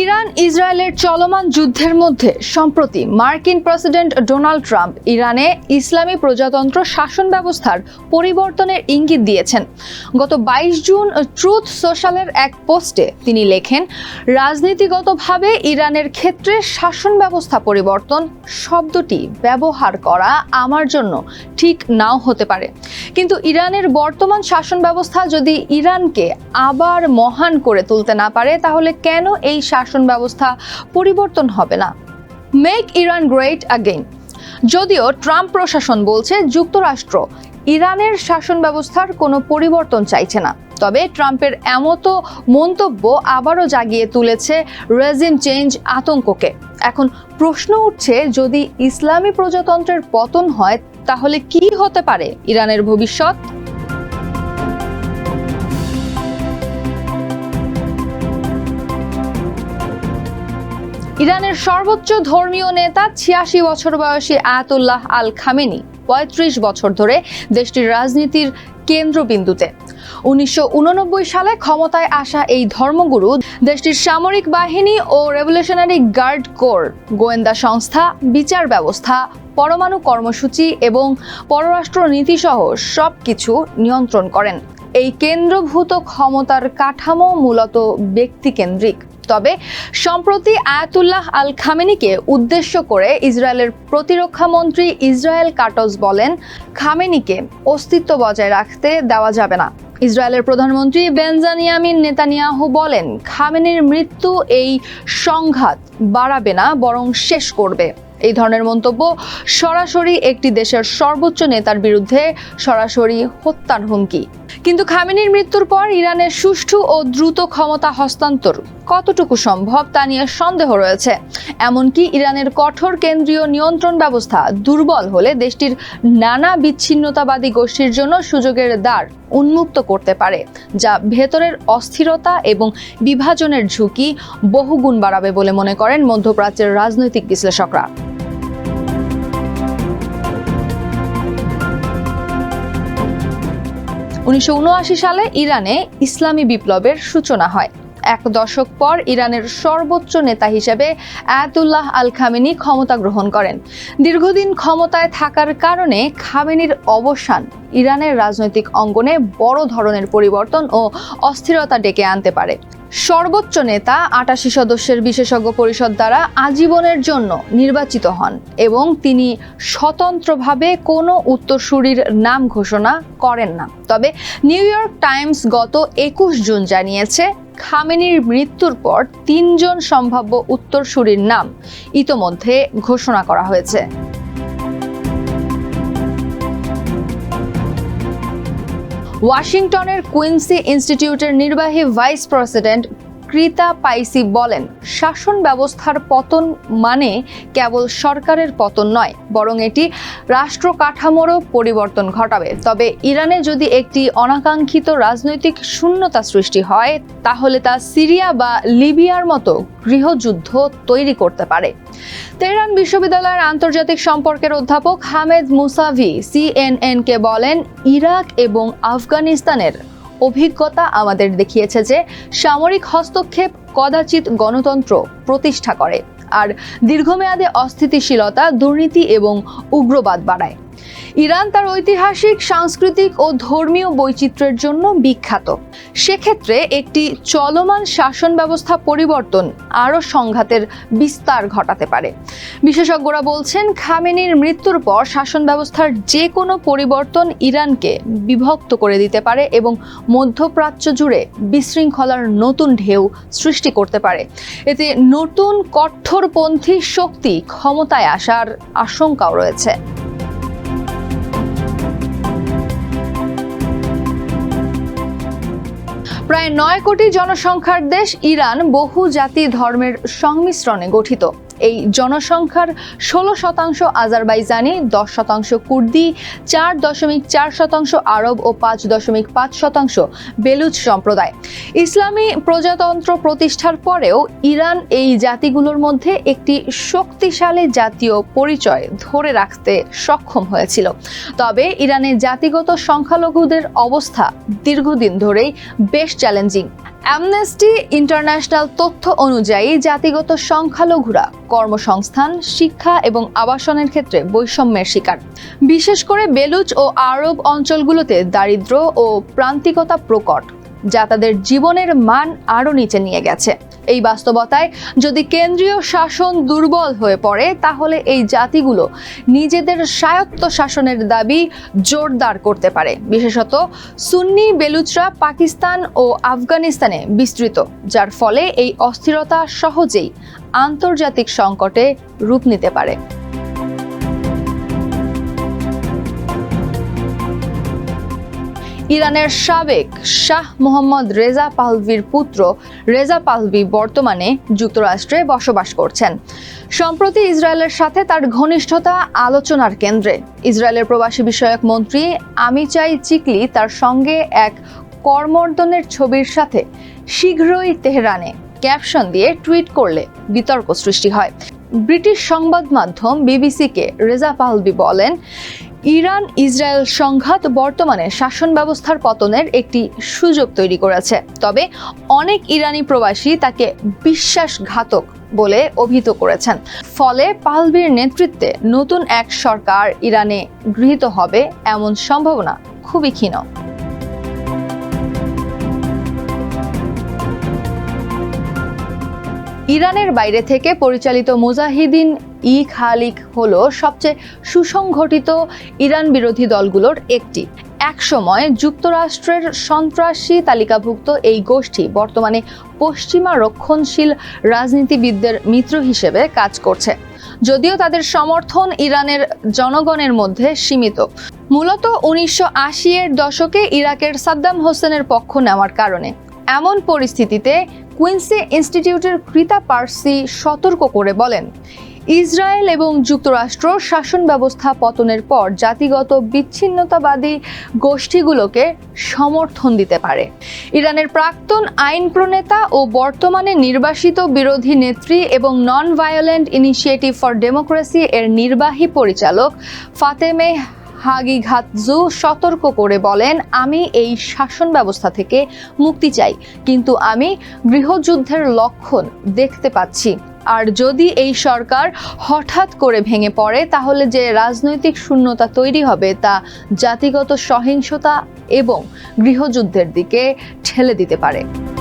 Iran ইসরায়েলের চলমান যুদ্ধের মধ্যে সম্প্রতি মার্কিন প্রেসিডেন্ট ডোনাল্ড ট্রাম্প ইরানে ইসলামী প্রজাতন্ত্র শাসন ব্যবস্থার পরিবর্তনের ইঙ্গিত দিয়েছেন। গত বাইশ জুন ট্রুথ সোশ্যালের এক পোস্টে তিনি লেখেন, রাজনীতিগতভাবে ইরানের ক্ষেত্রে শাসন ব্যবস্থা পরিবর্তন শব্দটি ব্যবহার করা আমার জন্য ঠিক নাও হতে পারে। কিন্তু ইরানের বর্তমান শাসন ব্যবস্থা যদি ইরানকে আবার মহান করে তুলতে না পারে, তাহলে কেন এই শাসন ব্যবস্থা পরিবর্তন হবে না। মেক ইরান গ্রেট আগেইন যদিও ট্রাম্প প্রশাসন বলছে যুক্তরাষ্ট্র ইরানের শাসন ব্যবস্থার কোনো পরিবর্তন চাইছে না। তবে ট্রাম্পের এমতো মন্তব্য আবারও জাগিয়ে তুলেছে রেজিম চেঞ্জ আতঙ্ককে। এখন প্রশ্ন উঠছে, যদি ইসলামী প্রজাতন্ত্রের পতন হয়, তাহলে কি হতে পারে ইরানের ভবিষ্যৎ? ইরানের সর্বোচ্চ ধর্মীয় নেতা ছিয়াশি বছর বয়সী আয়াতুল্লাহ আল খামেনি পঁয়ত্রিশ বছর ধরে দেশটির রাজনীতির কেন্দ্রবিন্দুতে। উনিশশো ঊননব্বই সালে ক্ষমতায় আসা এই ধর্মগুরু দেশটির সামরিক বাহিনী ও রেভলিউশনারি গার্ড কোর, গোয়েন্দা সংস্থা, বিচার ব্যবস্থা, পরমাণু কর্মসূচি এবং পররাষ্ট্র নীতিসহ সব কিছু নিয়ন্ত্রণ করেন। এই কেন্দ্রভূত ক্ষমতার কাঠামো মূলত ব্যক্তিকেন্দ্রিক। তবে সম্প্রতি আয়াতুল্লাহ আল খামেনিকে উদ্দেশ্য করে ইসরায়েলের প্রতিরক্ষা মন্ত্রী ইসরায়েল কাটস বলেন, খামেনিকে অস্তিত্ব বজায় রাখতে দেওয়া যাবে না। ইসরায়েলের প্রধানমন্ত্রী বেনজানিয়ামিন নেতানিয়াহু বলেন, খামেনির মৃত্যু এই সংঘাত বাড়াবে না, বরং শেষ করবে। এই ধরনের মন্তব্য, সরাসরি একটি দেশের সর্বোচ্চ নেতার বিরুদ্ধে সরাসরি হত্যার হুমকি। কিন্তু খামেনির মৃত্যুর পর ইরানের সুষ্ঠু ও দ্রুত ক্ষমতা হস্তান্তর কতটুকু সম্ভব তা নিয়ে সন্দেহ রয়েছে। এমনকি ইরানের কঠোর কেন্দ্রীয় নিয়ন্ত্রণ ব্যবস্থা দুর্বল হলে দেশটির নানা বিচ্ছিন্নতাবাদী গোষ্ঠীর জন্য সুযোগের দ্বার উন্মুক্ত করতে পারে, যা ভেতরের অস্থিরতা এবং বিভাজনের ঝুঁকি বহুগুণ বাড়াবে বলে মনে করেন মধ্যপ্রাচ্যের রাজনৈতিক বিশ্লেষকরা। উনিশশো উনআশি সালে ইরানে ইসলামী বিপ্লবের সূচনা হয়। এক দশক পর ইরানের সর্বোচ্চ নেতা হিসেবে আয়াতুল্লাহ আল খামেনি ক্ষমতা গ্রহণ করেন। দীর্ঘদিন ক্ষমতায় থাকার কারণে খামেনির অবসান ইরানের রাজনৈতিক অঙ্গনে বড় ধরনের পরিবর্তন ও অস্থিরতা ডেকে আনতে পারে। সর্বোচ্চ নেতা আটাশি সদস্যের বিশেষজ্ঞ পরিষদ দ্বারা আজীবনের জন্য নির্বাচিত হন এবং তিনি স্বতন্ত্রভাবে কোনো উত্তরসূরির নাম ঘোষণা করেন না। তবে নিউ ইয়র্ক টাইমস গত একুশ জুন জানিয়েছে, খামেনির মৃত্যুর পর তিনজন সম্ভাব্য উত্তরসূরির নাম ইতোমধ্যে ঘোষণা করা হয়েছে। ওয়াশিংটনের কুইন্সি ইনস্টিটিউটের নির্বাহী ভাইস প্রেসিডেন্ট কৃতা পাইসি বলেন, শাসন ব্যবস্থার পতন মানে কেবল সরকারের পতন নয়, বরং এটি রাষ্ট্র কাঠামোরও পরিবর্তন ঘটাবে। তবে ইরানে যদি একটি অনাকাঙ্ক্ষিত রাজনৈতিক শূন্যতা সৃষ্টি হয়, তাহলে তা সিরিয়া বা লিবিয়ার মতো গৃহযুদ্ধ তৈরি করতে পারে। তেহরান বিশ্ববিদ্যালয়ের আন্তর্জাতিক সম্পর্কের অধ্যাপক হামেদ মুসাভি, সিএনএনকে বলেন, ইরাক এবং আফগানিস্তানের অভিজ্ঞতা আমাদের দেখিয়েছে যে সামরিক হস্তক্ষেপ কদাচিৎ গণতন্ত্র প্রতিষ্ঠা করে। আর দীর্ঘমেয়াদে অস্থিতিশীলতা, দুর্নীতি এবং উগ্রবাদ বাড়ায়। ইরান তার ঐতিহাসিক, সাংস্কৃতিক ও ধর্মীয় বৈচিত্র্যের জন্য বিখ্যাত। সেক্ষেত্রে একটি চলমান শাসন ব্যবস্থা পরিবর্তন আরও সংঘাতের বিস্তার ঘটাতে পারে। বিশেষজ্ঞরা বলছেন, খামেনির মৃত্যুর পর শাসন ব্যবস্থার যে কোনো পরিবর্তন ইরানকে বিভক্ত করে দিতে পারে এবং মধ্যপ্রাচ্য জুড়ে বিশৃঙ্খলার নতুন ঢেউ সৃষ্টি করতে পারে। এতে নতুন কঠোরপন্থী শক্তি ক্ষমতায় আসার আশঙ্কাও রয়েছে। প্রায় নয় কোটি জনসংখ্যার দেশ ইরান বহু জাতি ধর্মের সংমিশ্রণে গঠিত। এই জনসংখ্যার ষোলো শতাংশ আজারবাইজানি, দশ শতাংশ কুর্দি, চার দশমিক চার শতাংশ আরব ও পাঁচ দশমিক পাঁচ শতাংশ বেলুচ সম্প্রদায়। ইসলামী প্রজাতন্ত্র প্রতিষ্ঠার পরেও ইরান এই জাতিগুলোর মধ্যে একটি শক্তিশালী জাতীয় পরিচয় ধরে রাখতে সক্ষম হয়েছিল। তবে ইরানের জাতিগত সংখ্যালঘুদের অবস্থা দীর্ঘদিন ধরেই বেশ চ্যালেঞ্জিং অ্যামনেস্টি ইন্টারন্যাশনাল তথ্য অনুযায়ী জাতিগত সংখ্যালঘুরা কর্মসংস্থান, শিক্ষা এবং আবাসনের ক্ষেত্রে বৈষম্যের শিকার। বিশেষ করে বেলুচ ও আরব অঞ্চলগুলোতে দারিদ্র ও প্রান্তিকতা প্রকট, যা তাদের জীবনের মান আরও নিচে নিয়ে গেছে। এই বাস্তবতায়। যদি কেন্দ্রীয় শাসন দুর্বল হয়ে পড়ে, তাহলে এই জাতিগুলো নিজেদের স্বায়ত্ত শাসনের দাবি জোরদার করতে পারে। বিশেষত সুন্নি বেলুচরা পাকিস্তান ও আফগানিস্তানে বিস্তৃত, যার ফলে এই অস্থিরতা সহজেই আন্তর্জাতিক সংকটে রূপ নিতে পারে। ইরানের সাবেক শাহ মোহাম্মদ রেজা পাহলভির পুত্র রেজা পাহলভি বর্তমানে যুক্তরাষ্ট্রে বসবাস করছেন। সম্প্রতি ইসরায়েলের সাথে তার ঘনিষ্ঠতা আলোচনার কেন্দ্রে। ইসরায়েলের প্রবাসী বিষয়ক মন্ত্রী আমিচাই চিকলি তার সঙ্গে এক কর্মর্দনের ছবির সাথে শীঘ্রই তেহরানে ক্যাপশন দিয়ে টুইট করলে বিতর্ক সৃষ্টি হয়। ব্রিটিশ সংবাদ মাধ্যম বিবিসিকে রেজা পাহলবি বলেন ইরান ইসরায়েল সংঘাত বর্তমানে শাসন ব্যবস্থার পতনের একটি সুযোগ তৈরি করেছে। তবে অনেক ইরানি প্রবাসী তাকে বিশ্বাসঘাতক বলে অভিহিত করেছেন। ফলে পালবির নেতৃত্বে নতুন এক সরকার ইরানে গৃহীত হবে এমন সম্ভাবনা খুবই ক্ষীণ। ইরানের বাইরে থেকে পরিচালিত মুজাহিদিন ই খালিক হলো সবচেয়ে সুসংগঠিত ইরান বিরোধী দলগুলোর একটি। একসময় যুক্তরাষ্ট্রের সন্ত্রাসী তালিকাভুক্ত এই গোষ্ঠী বর্তমানে পশ্চিমা রক্ষণশীল রাজনীতিবিদদের মিত্র হিসেবে কাজ করছে। যদিও তাদের সমর্থন ইরানের জনগণের মধ্যে সীমিত। মূলত উনিশশো আশি এর দশকে ইরাকের সাদ্দাম হোসেনের পক্ষ নেওয়ার কারণে। এমন পরিস্থিতিতে কুইন্সি ইনস্টিটিউটের কৃতা পার্সি সতর্ক করে বলেন ইসরায়েল এবং যুক্তরাষ্ট্র শাসন ব্যবস্থা পতনের পর জাতিগত বিচ্ছিন্নতাবাদী গোষ্ঠীগুলোকে সমর্থন দিতে পারে। ইরানের প্রাক্তন আইন প্রণেতা ও বর্তমানে নির্বাসিত বিরোধী নেত্রী এবং non violent initiative for democracy এর নির্বাহী পরিচালক ফাতেমে হাগিঘাতজু সতর্ক করে বলেন, আমি এই শাসন ব্যবস্থা থেকে মুক্তি চাই, কিন্তু আমি গৃহযুদ্ধের লক্ষণ দেখতে পাচ্ছি। আর যদি এই সরকার হঠাৎ করে ভেঙে পড়ে, তাহলে যে রাজনৈতিক শূন্যতা তৈরি হবে তা জাতিগত সহিংসতা এবং গৃহযুদ্ধের দিকে ঠেলে দিতে পারে।